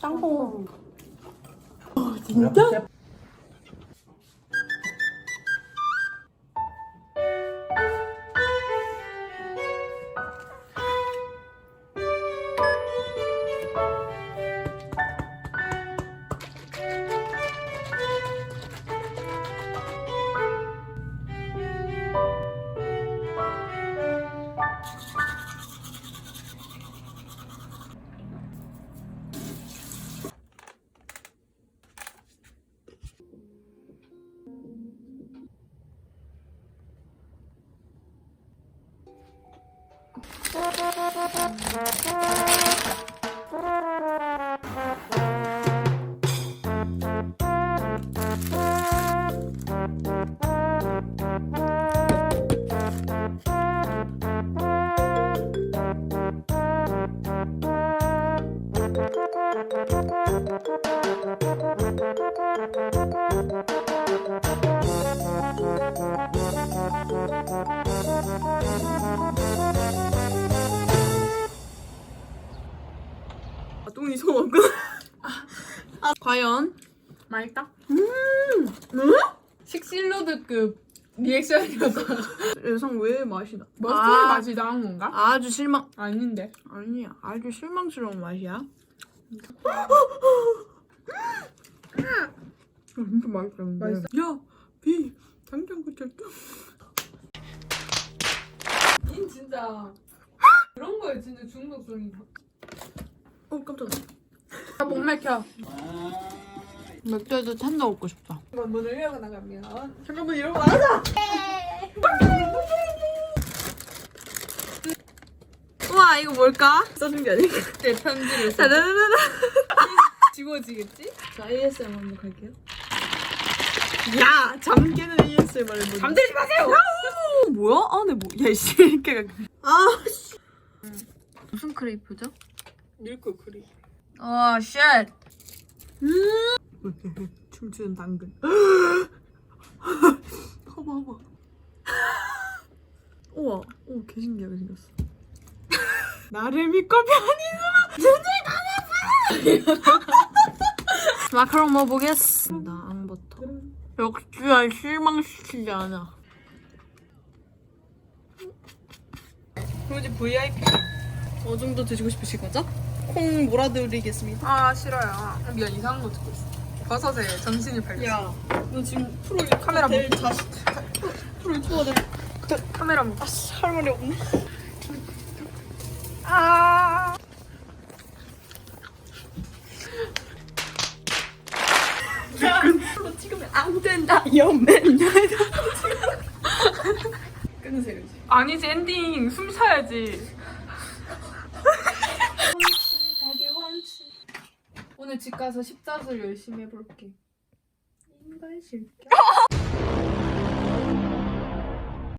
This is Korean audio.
짬뽕. 진짜? 아, 똥이 손 없고. 아, 과연 맛있다. 식실로드급 리액션이어서 여성 왜 맛이 나? 머스타드 아. 맛이 나은 건가? 아주 실망. 아닌데. 아니야, 아주 실망스러운 맛이야. 진짜 맛있다. 근데. 맛있어? 야, 비 당장 그쳤다. 인 진짜 그런 거에 진짜 중독성이. 어 깜짝이야. 아, 못 맥혀. 맥주에도 찬다 먹고 싶다. 이건 문을 열고 나가면. 잠깐만 이러고 나가자. 우와 이거 뭘까? 써준 게 아니고. 내 편지를 써. 짜 지워지겠지? 자 ASMR 한번 갈게요. 야 잠 깨는 ASMR을 뭐? 잠들지 마세요! 어, 뭐야? 안에 뭐? 야 씨개가. 아 씨. 무슨 크레이프죠? 밀크 크림. 와 쉣. 춤추는 당근. 봐봐 봐봐. 우와, 오 개 신기하게 생겼어. 나를 믿고 편히 눈을 감아봐. 마카롱 먹어보겠습니다. 앙버터. 역시 실망시키지 않아. 그러지 VIP 어느 정도 드시고 싶으신 거죠? 콩 몰아드리겠습니다. 아, 싫어요. 미안, 이상한 거 듣고 있어. 버섯에 정신이 팔렸어. 야, 너 지금 프로 카메라 될 자식. 프로 유튜버들 카메라 뭐. 아씨 할 말이 없네. 아. 프로 찍으면 안 된다. 연맨. 끊으세요 이제. 아니지, 엔딩. 숨 쉬어야지. 오늘 집 가서 십자수를 열심히 해볼게. 인간 실격.